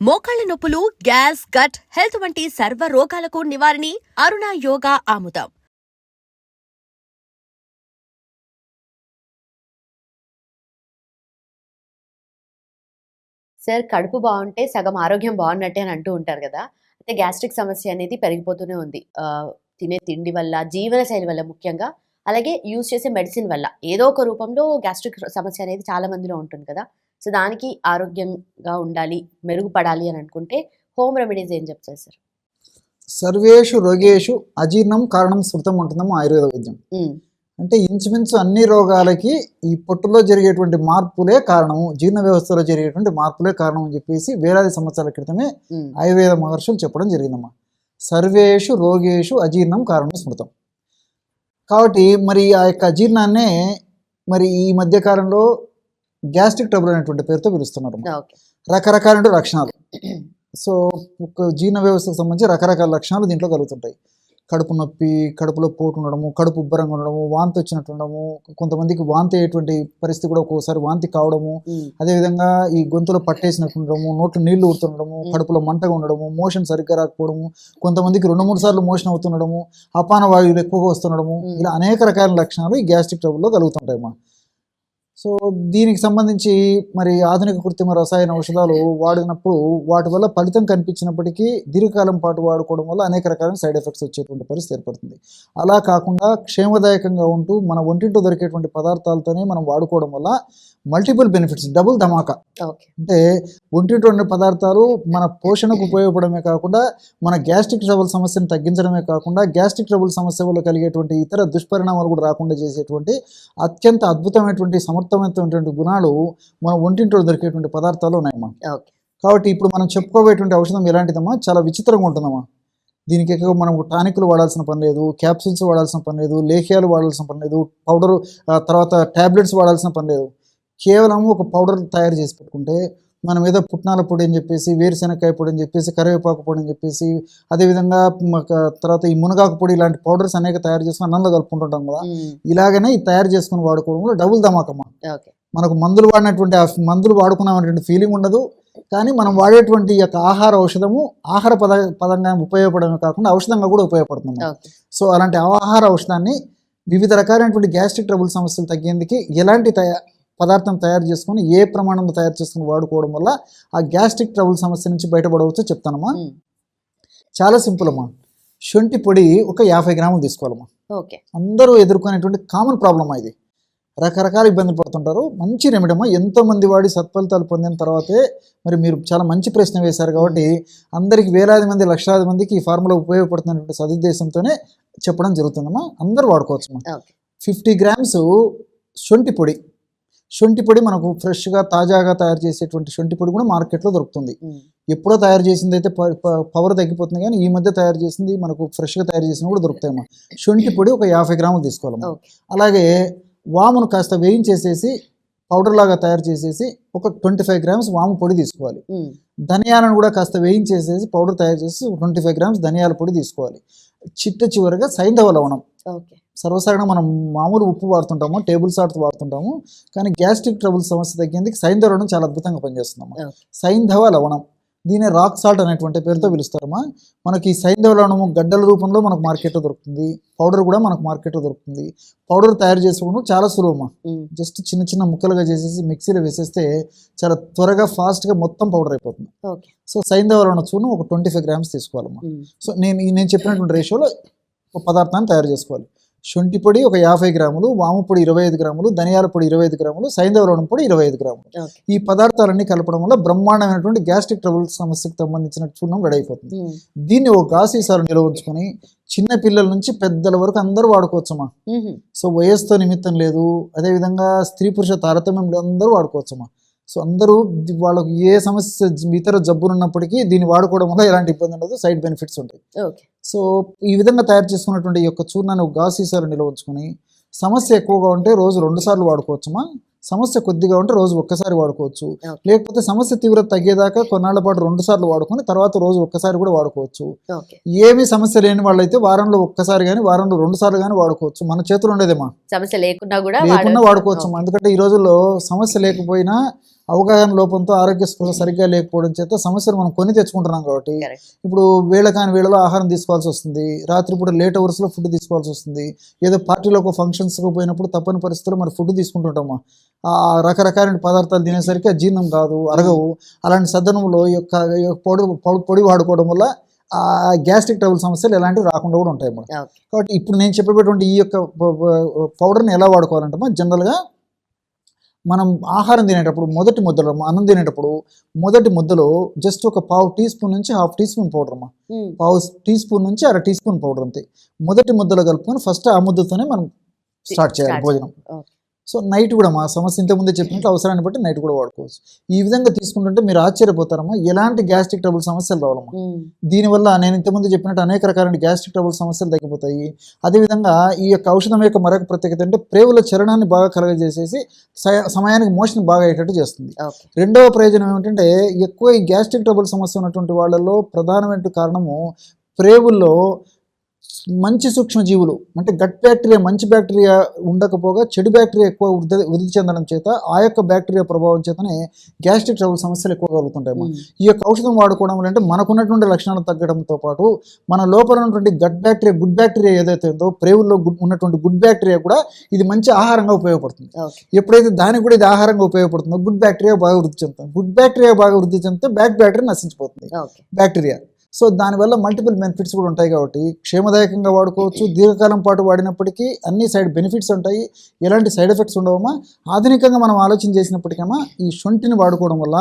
మోకాళ్ళ నొప్పులు gas gut health వంటి సర్వ రోగాలకు నివారణి అరుణ యోగా ఆముదం. సార్ కడుపు బాగుంటే సగం ఆరోగ్యం బాగున్నట్టే అని అంటూ ఉంటారు కదా. అయితే గ్యాస్ట్రిక్ సమస్య అనేది పెరిగిపోతూనే ఉంది. ఆ, తినే తిండి వల్ల జీవనశైలి వల్ల ముఖ్యంగా అలాగే యూజ్ చేసే మెడిసిన్ వల్ల. ఏదో ఒక రూపంలో గ్యాస్ట్రిక్ సమస్య అనేది చాలా మందిలో ఉంటుంది కదా. సో దానికి ఆరోగ్యంగా ఉండాలి మెరుగుపడాలి అని అనుకుంటే హోమ్ రెమెడీస్ ఏం చెప్తారు సార్? సర్వేషు రోగేషు అజీర్ణం కారణం శృతం ఉంటుందమ్మా ఆయుర్వేద వైద్యం. అంటే ఇంచుమించు అన్ని రోగాలకి ఈ పొట్టులో జరిగేటువంటి మార్పులే కారణము జీర్ణ వ్యవస్థలో జరిగేటువంటి మార్పులే కారణం అని చెప్పేసి వేలాది సంవత్సరాల క్రితమే ఆయుర్వేద మహర్షులు చెప్పడం జరిగిందమ్మా. సర్వేషు రోగేషు అజీర్ణం కారణం స్మృతం. కాబట్టి మరి ఆ యొక్క అజీర్ణాన్నే మరి ఈ మధ్య కాలంలో గ్యాస్ట్రిక్ ట్రబుల్ అనేటువంటి పేరుతో పిలుస్తున్నారు రకరకాల లక్షణాలు. సో ఒక జీర్ణ వ్యవస్థకు సంబంధించి రకరకాల లక్షణాలు దీంట్లో కలుగుతుంటాయి. కడుపు నొప్పి కడుపులో పోటు ఉండడము కడుపు ఉబ్బరంగా ఉండడము వాంతి వచ్చినట్టు ఉండడము కొంతమందికి వాంతి అయ్యేటువంటి పరిస్థితి కూడా ఒక్కోసారి వాంతి కావడము అదేవిధంగా ఈ గొంతులో పట్టేసినట్టు ఉండడము నోట్లో నీళ్ళు ఊరుతుండడము. కడుపులో మంటగా ఉండడము మోషన్ సరిగ్గా రాకపోవడము కొంతమందికి రెండు మూడు సార్లు మోషన్ అవుతుండడము అపాన వాయువులు ఎక్కువగా వస్తుండడము. ఇలా అనేక రకాల లక్షణాలు ఈ గ్యాస్ట్రిక్ ట్రబుల్లో కలుగుతుంటాయి అమ్మా సో దీనికి సంబంధించి మరి ఆధునిక కృత్రిమ రసాయన ఔషధాలు వాడినప్పుడు వాటి వల్ల ఫలితం కనిపించినప్పటికీ దీర్ఘకాలం పాటు వాడుకోవడం వల్ల అనేక రకాల సైడ్ ఎఫెక్ట్స్ వచ్చేటువంటి పరిస్థితి ఏర్పడుతుంది. అలా కాకుండా క్షేమదాయకంగా ఉంటూ మన ఒంటింటో దొరికేటువంటి పదార్థాలతోనే మనం వాడుకోవడం వల్ల మల్టిపుల్ బెనిఫిట్స్ డబుల్ ధమాకా. అంటే ఒంటింటో ఉండే పదార్థాలు మన పోషణకు ఉపయోగపడమే కాకుండా మన గ్యాస్ట్రిక్ ట్రబుల్ సమస్యను తగ్గించడమే కాకుండా గ్యాస్ట్రిక్ ట్రబుల్ సమస్య వల్ల కలిగేటువంటి ఇతర దుష్పరిణామాలు కూడా రాకుండా చేసేటువంటి అత్యంత అద్భుతమైనటువంటి సమర్థమైనటువంటి గుణాలు మన ఒంటింట్లో దొరికేటువంటి పదార్థాలు ఉన్నాయమ్మా ఓకే. కాబట్టి ఇప్పుడు మనం చెప్పుకోబోయేటువంటి ఔషధం ఎలాంటిదమ్మా? చాలా విచిత్రంగా ఉంటుందమ్మా. దీనికి ఎక్కువ మనం టానిక్లు వాడాల్సిన పని లేదు క్యాప్సూల్స్ వాడాల్సిన పని లేదు లేహ్యాలు వాడాల్సిన పని లేదు పౌడర్ తర్వాత ట్యాబ్లెట్స్ వాడాల్సిన పని లేదు. కేవలం ఒక పౌడర్ తయారు చేసి పెట్టుకుంటే మనం ఏదో పుట్నాల పొడి అని చెప్పేసి వేరుశెనక్కాయ పొడి అని చెప్పేసి కరివేపాకు పొడి అని చెప్పేసి అదేవిధంగా తర్వాత ఈ మునగాకు పొడి ఇలాంటి పౌడర్స్ అనేక తయారు చేసుకుని అన్నంలో కలుపుకుంటుంటాం కదా ఇలాగనే తయారు చేసుకుని వాడుకోవడంలో డబుల్ ధమాకమ్మ మనకు మందులు వాడినటువంటి ఆ మందులు వాడుకున్నామనేటువంటి ఫీలింగ్ ఉండదు కానీ మనం వాడేటువంటి యొక్క ఆహార ఔషధము ఆహార పద పదంగా ఉపయోగపడమే కాకుండా ఔషధంగా కూడా ఉపయోగపడుతుంది సో అలాంటి ఆహార ఔషధాన్ని వివిధ రకాలైనటువంటి గ్యాస్ట్రిక్ ట్రబుల్ సమస్యలు తగ్గేందుకు ఎలాంటి తయా పదార్థం తయారు చేసుకొని ఏ ప్రమాణంలో తయారు చేసుకుని వాడుకోవడం వల్ల ఆ గ్యాస్ట్రిక్ ట్రబుల్ సమస్య నుంచి బయటపడవచ్చో చెప్తానమ్మా. చాలా సింపుల్ అమ్మా శొంఠి పొడి ఒక యాభై గ్రాములు తీసుకోవాలమ్మా. ఓకే. అందరూ ఎదుర్కొనేటువంటి కామన్ ప్రాబ్లమ్ ఇది. రకరకాల ఇబ్బందులు పడుతుంటారు. మంచి రెమెడీ అమ్మా. ఎంతో మంది వాడి సత్ఫలితాలు పొందిన తర్వాతే మరి మీరు చాలా మంచి ప్రశ్న వేశారు కాబట్టి అందరికి వేలాది మంది లక్షలాది మందికి ఈ ఫార్ములా ఉపయోగపడుతున్నటువంటి సదుద్దేశంతోనే చెప్పడం జరుగుతుందమ్మా. అందరూ వాడుకోవచ్చమ్మా. ఫిఫ్టీ గ్రామ్స్ శొంఠి పొడి శొంఠి పొడి మనకు ఫ్రెష్గా తాజాగా తయారు చేసేటువంటి శొంఠి పొడి కూడా మార్కెట్లో దొరుకుతుంది. ఎప్పుడో తయారు చేసింది అయితే పవర్ తగ్గిపోతుంది కానీ ఈ మధ్య తయారు చేసింది మనకు ఫ్రెష్గా తయారు చేసినవి కూడా దొరుకుతాయమ్మా. శొంఠి పొడి ఒక యాభై గ్రాములు తీసుకోవాలమ్మా. ఓకే. అలాగే వామును కాస్త వేయించేసేసి పౌడర్ లాగా తయారు చేసేసి ఒక ట్వంటీ ఫైవ్ గ్రామ్స్ వాము పొడి తీసుకోవాలి. ధనియాలను కూడా కాస్త వేయించేసేసి పౌడర్ తయారు చేసి ట్వంటీ ఫైవ్ గ్రామ్స్ ధనియాల పొడి తీసుకోవాలి. చిట్ట చివరిగా సైంధవ లవణం. ఓకే. సర్వసాధారణంగా మనం మామూలు ఉప్పు వాడుతుంటాము టేబుల్ సాల్ట్ వాడుతుంటాము కానీ గ్యాస్ట్రిక్ ట్రబుల్ సమస్య తగ్గేందుకు సైంధవ లవణం చాలా అద్భుతంగా పనిచేస్తుందమ్మా. Okay. సైంధవ లవణం దీన్ని రాక్ సాల్ట్ అనేటువంటి పేరుతో పిలుస్తారమ్మా. మనకి సైంధవ లవణము గడ్డల రూపంలో మనకు మార్కెట్లో దొరుకుతుంది. పౌడర్ కూడా మనకు మార్కెట్లో దొరుకుతుంది. పౌడర్ తయారు చేసుకోవడం చాలా ఉమ్, జస్ట్ చిన్న చిన్న ముక్కలుగా చేసేసి మిక్సీలో వేసేస్తే చాలా త్వరగా ఫాస్ట్గా మొత్తం పౌడర్ అయిపోతుంది. సో సైంధవ లవణ చూను ఒక ట్వంటీ ఫైవ్ గ్రామ్స్ తీసుకోవాలమ్మా. సో నేను నేను చెప్పినటువంటి రేషియోలో ఒక పదార్థాన్ని తయారు చేసుకోవాలి. శొంఠి పొడి ఒక యాభై గ్రాములు వాము పొడి ఇరవై ఐదు గ్రాములు ధనియాల పొడి ఇరవై ఐదు గ్రాములు సైంధవ లవణం పొడి ఇరవై ఐదు గ్రాములు. ఈ పదార్థాలన్నీ కలపడం వల్ల బ్రహ్మాండమైనటువంటి గ్యాస్ట్రిక్ ట్రబుల్ సమస్యకు సంబంధించిన చూర్ణం రెడీ అయిపోతుంది దీన్ని ఒక గాసీసాలు నిల్వ ఉంచుకొని చిన్న పిల్లల నుంచి పెద్దల వరకు అందరూ వాడుకోవచ్చమ్మా. సో వయస్సుతో నిమిత్తం లేదు. అదేవిధంగా స్త్రీ పురుష తారతమ్యం అందరూ వాడుకోవచ్చమ్మా. సో అందరూ వాళ్ళకు ఏ సమస్య ఇతర జబ్బులు ఉన్నప్పటికీ దీన్ని వాడుకోవడం వల్ల ఎలాంటి ఇబ్బంది ఉండదు సైడ్ బెనిఫిట్స్ ఉంటాయి. సో ఈ విధంగా తయారు చేసుకున్నటువంటి ఈ యొక్క చూర్ణాన్ని ఒక గాజు సీసాలో నిల్వ ఉంచుకొని సమస్య ఎక్కువగా ఉంటే రోజు రెండు సార్లు వాడుకోవచ్చమ్మా. సమస్య కొద్దిగా ఉంటే రోజు ఒక్కసారి వాడుకోవచ్చు. లేకపోతే సమస్య తీవ్రత తగ్గేదాకా కొన్నాళ్ళ పాటు రెండు సార్లు వాడుకొని తర్వాత రోజు ఒక్కసారి కూడా వాడుకోవచ్చు. ఏమీ సమస్య లేని వాళ్ళైతే వారంలో ఒక్కసారి కానీ వారంలో రెండు సార్లు కానీ వాడుకోవచ్చు. మన చేతులు ఉండేదేమా? సమస్య లేకుండా కూడా లేకుండా. వాడుకోవచ్చు ఎందుకంటే ఈ రోజుల్లో సమస్య లేకపోయినా అవగాహన లోపంతో ఆరోగ్య స్పృహ సరిగ్గా లేకపోవడం చేత సమస్యలు మనం కొని తెచ్చుకుంటున్నాం కాబట్టి. ఇప్పుడు వేళ కాని వేళలో ఆహారం తీసుకోవాల్సి వస్తుంది. రాత్రిపూట లేట్ అవర్స్లో ఫుడ్ తీసుకోవాల్సి వస్తుంది. ఏదో పార్టీలో ఒక ఫంక్షన్స్కి పోయినప్పుడు తప్పని పరిస్థితుల్లో మరి ఫుడ్ తీసుకుంటుంటామా? ఆ రకరకాల పదార్థాలు తినేసరికి జీర్ణం కాదు అరగవు. అలాంటి సద్దనంలో ఈ యొక్క పొడి పొడి- వాడుకోవడం వల్ల ఆ గ్యాస్ట్రిక్ ట్రబుల్ సమస్యలు ఎలాంటివి రాకుండా కూడా ఉంటాయి ఓకే కాబట్టి ఇప్పుడు నేను చెప్పేటువంటి ఈ యొక్క పౌడర్ని ఎలా వాడుకోవాలంటే జనరల్గా మనం ఆహారం తినేటప్పుడు మొదటి ముద్దలో అన్నం తినేటప్పుడు మొదటి ముద్దలో జస్ట్ ఒక పావు టీ స్పూన్ నుంచి హాఫ్ టీ స్పూన్ పౌడర్ అమ్మా. పావు టీ స్పూన్ నుంచి అర టీ స్పూన్ పౌడర్ అంతే. మొదటి ముద్దలో కలుపుకొని ఫస్ట్ ఆ ముద్దతోనే మనం స్టార్ట్ చేయాలి భోజనం. సో నైట్ కూడా మా సమస్య ఇంతకుముందే చెప్పినట్టు అవసరాన్ని బట్టి నైట్ కూడా వాడుకోవచ్చు. ఈ విధంగా తీసుకుంటుంటే మీరు ఆశ్చర్యపోతారమ్మా ఎలాంటి గ్యాస్ట్రిక్ ట్రబుల్ సమస్యలు రావాలమ్మా. దీనివల్ల నేను ఇంతకుముందు చెప్పినట్టు అనేక రకాల గ్యాస్ట్రిక్ ట్రబుల్ సమస్యలు తగ్గిపోతాయి. అదేవిధంగా ఈ యొక్క ఔషధం యొక్క మరొక ప్రత్యేకత అంటే ప్రేవుల చరణాన్ని బాగా కలగజేసేసి సమయానికి మోషన్ బాగా అయ్యేటట్టు చేస్తుంది. రెండవ ప్రయోజనం ఏమిటంటే ఎక్కువ ఈ గ్యాస్ట్రిక్ ట్రబుల్ సమస్య ఉన్నటువంటి వాళ్ళలో ప్రధానమైన కారణము ప్రేవుల్లో మంచి సూక్ష్మజీవులు అంటే గట్ బ్యాక్టీరియా మంచి బ్యాక్టీరియా ఉండకపోగా చెడు బ్యాక్టీరియా ఎక్కువ వృద్ధి వృద్ధి చెందడం చేత ఆ యొక్క బ్యాక్టీరియా ప్రభావం చేతనే గ్యాస్ట్రిక్ ట్రబుల్ సమస్యలు ఎక్కువ కలుగుతుంటాయి ఈ యొక్క ఔషధం వాడుకోవడం వల్ల అంటే మనకున్నటువంటి లక్షణాలు తగ్గడంతో పాటు మన లోపల ఉన్నటువంటి గట్ బ్యాక్టీరియా గుడ్ బ్యాక్టీరియా ఏదైతే ఉందో ప్రేవుల్లో ఉన్నటువంటి గుడ్ బ్యాక్టీరియా కూడా ఇది మంచి ఆహారంగా ఉపయోగపడుతుంది. ఎప్పుడైతే దానికి కూడా ఇది ఆహారంగా ఉపయోగపడుతుందో గుడ్ బ్యాక్టీరియా బాగా వృద్ధి చెందుతుంది. గుడ్ బ్యాక్టీరియా బాగా వృద్ధి చెందితే బ్యాక్ బ్యాక్టీరియా నశించిపోతుంది. బ్యాక్టీరియా సో దానివల్ల మల్టిపుల్ బెనిఫిట్స్ కూడా ఉంటాయి కాబట్టి క్షేమదాయకంగా వాడుకోవచ్చు. దీర్ఘకాలం పాటు వాడినప్పటికీ అన్ని సైడ్ బెనిఫిట్స్ ఉంటాయి. ఎలాంటి సైడ్ ఎఫెక్ట్స్ ఉండవమ్మా? ఆధునికంగా మనం ఆలోచన చేసినప్పటికమ్మా ఈ శొంఠిని వాడుకోవడం వల్ల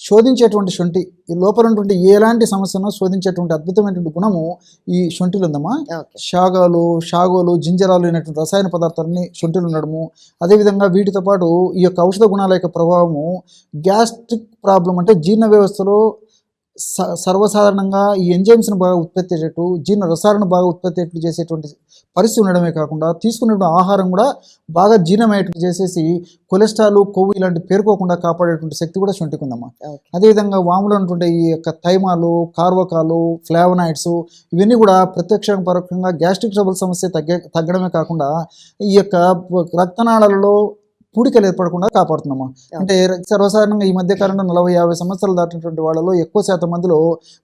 శోధించేటువంటి శొంఠి ఈ లోపల ఉన్నటువంటి ఎలాంటి సమస్యను శోధించేటువంటి అద్భుతమైనటువంటి గుణము ఈ శొంఠిలో ఉందమ్మా. షాగాలు షాగోలు జింజరాలు అనేటువంటి రసాయన పదార్థాలని శొంఠిలు ఉండడము అదేవిధంగా వీటితో పాటు ఈ యొక్క ఔషధ గుణాల యొక్క ప్రభావము గ్యాస్ట్రిక్ ప్రాబ్లం అంటే జీర్ణ వ్యవస్థలో సర్వసాధారణంగా ఈ ఎంజైమ్స్ను బాగా ఉత్పత్తి అయ్యేటట్టు జీర్ణ రసాలను బాగా ఉత్పత్తి అయ్యేట్లు చేసేటువంటి పరిస్థితి ఉండడమే కాకుండా తీసుకున్నటువంటి ఆహారం కూడా బాగా జీర్ణమయ్యేటట్టు చేసేసి కొలెస్ట్రాల్ కొవ్వు ఇలాంటి పేరుకోకుండా కాపాడేటువంటి శక్తి కూడా శొంఠికి ఉందమ్మా. ఓకే. అదేవిధంగా వాములో ఉన్నటువంటి ఈ యొక్క థైమాలు కార్వకాలు ఫ్లావనాయిడ్స్ ఇవన్నీ కూడా ప్రత్యక్షంగా పరోక్షంగా గ్యాస్ట్రిక్ ట్రబుల్ సమస్య తగ్గ తగ్గడమే కాకుండా ఈ యొక్క రక్తనాళాలలో పూడికలు ఏర్పడకుండా కాపాడుతున్నామా? అంటే సర్వసాధారణంగా ఈ మధ్య కాలంలో నలభై యాభై సంవత్సరాలు దాటినటువంటి వాళ్ళలో ఎక్కువ శాతం మందిలో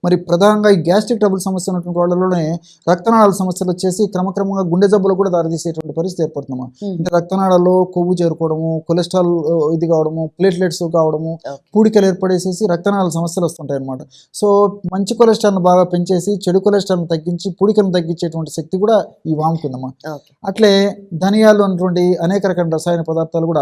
మరి ప్రధానంగా ఈ గ్యాస్ట్రిక్ ట్రబుల్ సమస్య ఉన్నటువంటి వాళ్ళలోనే రక్తనాళాల సమస్యలు వచ్చేసి క్రమక్రమంగా గుండె జబ్బులు కూడా దారితీసేటువంటి పరిస్థితి ఏర్పడుతున్నామా? అంటే రక్తనాళాల్లో కొవ్వు చేరుకోవడము కొలెస్ట్రాల్ ఇది కావడము ప్లేట్లెట్స్ కావడము పూడికలు ఏర్పడేసేసి రక్తనాళాల సమస్యలు వస్తుంటాయి అన్నమాట సో మంచి కొలెస్ట్రాల్ని బాగా పెంచేసి చెడు కొలెస్ట్రాల్ని తగ్గించి పూడికలను తగ్గించేటువంటి శక్తి కూడా ఈ వాముకుందమ్మా. అట్లే ధనియాలు ఉన్నటువంటి అనేక రకాల రసాయన పదార్థాలు కూడా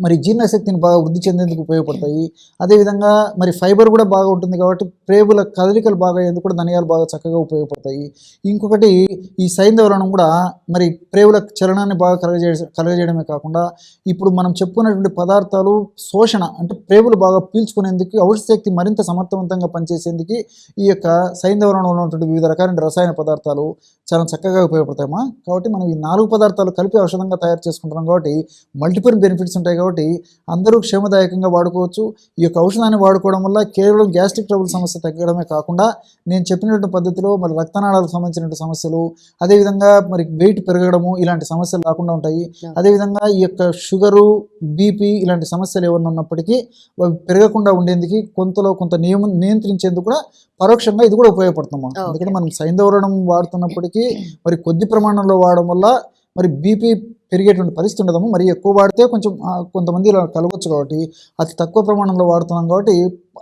మరి జీర్ణశక్తిని బాగా వృద్ధి చెందేందుకు ఉపయోగపడతాయి. అదేవిధంగా మరి ఫైబర్ కూడా బాగా ఉంటుంది కాబట్టి ప్రేగుల కదలికలు బాగా అయ్యేందుకు కూడా ధనియాలు బాగా చక్కగా ఉపయోగపడతాయి. ఇంకొకటి ఈ సైంధవరణం కూడా మరి ప్రేగుల చలనాన్ని బాగా కలగజే కలగజేయడమే కాకుండా ఇప్పుడు మనం చెప్పుకున్నటువంటి పదార్థాలు శోషణ అంటే ప్రేగులు బాగా పీల్చుకునేందుకు ఔషధ శక్తి మరింత సమర్థవంతంగా పనిచేసేందుకు ఈ యొక్క సైంధవరణంలో ఉన్నటువంటి వివిధ రకాలైన రసాయన పదార్థాలు చాలా చక్కగా ఉపయోగపడతాయమ్మా. కాబట్టి మనం ఈ నాలుగు పదార్థాలు కలిపి ఔషధంగా తయారు చేసుకుంటున్నాం కాబట్టి మల్టిపుల్ బెనిఫిట్స్ ఉంటాయి కాబట్టి అందరూ క్షేమదాయకంగా వాడుకోవచ్చు. ఈ యొక్క ఔషధాన్ని వాడుకోవడం వల్ల కేవలం గ్యాస్ట్రిక్ ట్రబుల్ సమస్య తగ్గడమే కాకుండా నేను చెప్పినటువంటి పద్ధతిలో మరి రక్తనాళాలకు సంబంధించినటువంటి సమస్యలు అదేవిధంగా మరి వెయిట్ పెరగడము ఇలాంటి సమస్యలు రాకుండా ఉంటాయి. అదేవిధంగా ఈ యొక్క షుగరు బీపీ ఇలాంటి సమస్యలు ఏమన్నా ఉన్నప్పటికీ పెరగకుండా ఉండేందుకు కొంతలో కొంత నియమం నియంత్రించేందుకు కూడా పరోక్షంగా ఇది కూడా ఉపయోగపడుతున్నాం. ఎందుకంటే మనం సైంధవరణం వాడుతున్నప్పటికీ మరి కొద్ది ప్రమాణంలో వాడడం వల్ల మరి బీపీ పెరిగేటువంటి పరిస్థితి ఉండదము మరి ఎక్కువ వాడితే కొంచెం కొంతమంది ఇలా కలవచ్చు కాబట్టి అతి తక్కువ ప్రమాణంలో వాడుతున్నాం కాబట్టి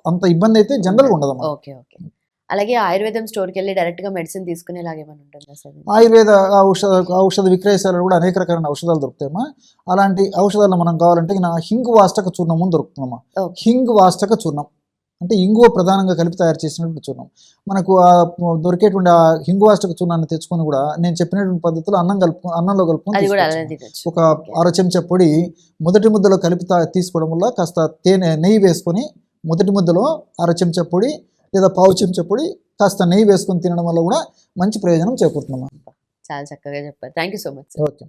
అంత ఇబ్బంది అయితే జనరల్గా ఉండదమ్మా. Okay okay. అలాగే ఆయుర్వేదం స్టోర్కి వెళ్ళి డైరెక్ట్గా మెడిసిన్ తీసుకునేలాగా ఉంటుందా సార్ ఆయుర్వేద ఔషధ ఔషధ విక్రయశాలలో కూడా అనేక రకాలైన ఔషధాలు దొరుకుతాయమ్మా. అలాంటి ఔషధాలు మనం కావాలంటే నా హింగ్ వాస్తక చూర్ణము దొరుకుతుందమ్మా. హింగ్ వాస్తక చూర్ణం. అంటే ఇంగువ ప్రధానంగా కలిపి తయారు చేసినటువంటి చూర్ణం మనకు ఆ దొరికేటువంటి ఆ హింగు వాస్తక చూర్ణాన్ని తెచ్చుకొని కూడా నేను చెప్పినటువంటి పద్ధతిలో అన్నం కలుపు అన్నంలో కలుపుకొని ఒక అర చెంచా పొడి మొదటి ముద్దలో కలిపి తీసుకోవడం వల్ల కాస్త తేనె నెయ్యి వేసుకొని మొదటి ముద్దలో అర చెంచా పొడి లేదా పావు చెంచా పొడి కాస్త నెయ్యి వేసుకొని తినడం వల్ల కూడా మంచి ప్రయోజనం చేకూరుతుందమ్మా. చాలా చక్కగా చెప్పారు. Thank you so much okay.